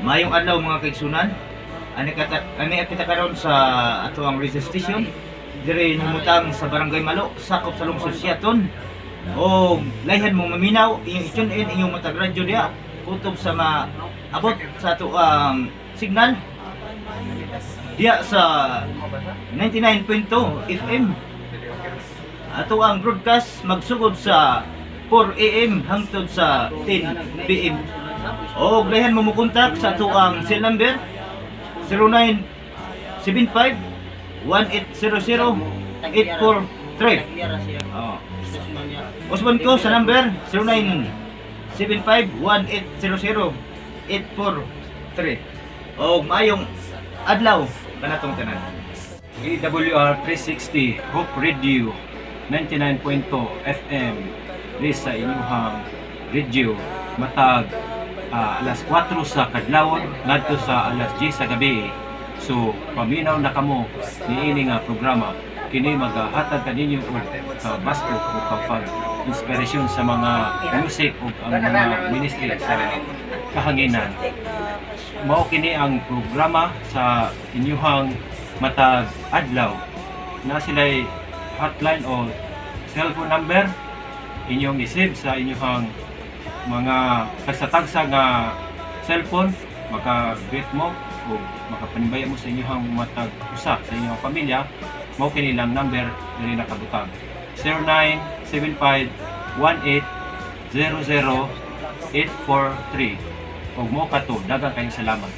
Mayong adlaw mga kaigsunan. Ani kata ani kita karon sa ato ang radio station. Dire numutang sa Barangay Malo, sakop sa lungsod Siaton. O layhan mo maminaw inyong i-tune in inyong matag radyo diha kutob sa ma abot sa ato ang signal diya sa 99.2 FM. Ato ang broadcast magsugod sa 4 AM hangtod sa 10 PM. O gayan mo mo kontak sa ato ang cell number 0975 1800 843. Oh. Usman ko sa number 0975 1800 843. O mayong adlaw kanatong tanan. AWR 360 Hope Radio 99.2 FM di sa inyong radio matag ah, alas 4 sa kadlawon ngadto sa alas 10 sa gabi. So paminaw na kamo niini nga programa. Kini magahatag kaninyo og uh, basko o kapag inspirasyon sa mga music o ang mga ministry sa kahanginan. Mao kini ang programa sa inyuhang matag adlaw. Na sila'y hotline o cellphone number inyong isave sa inyuhang mga tagsa-tagsa nga cellphone maka-greet mo o makapanibaya mo sa inyuhang matag usa sa inyong pamilya mao kini lang number diri nakabutang 0975-1800-843 ug mo kato daghang kayong salamat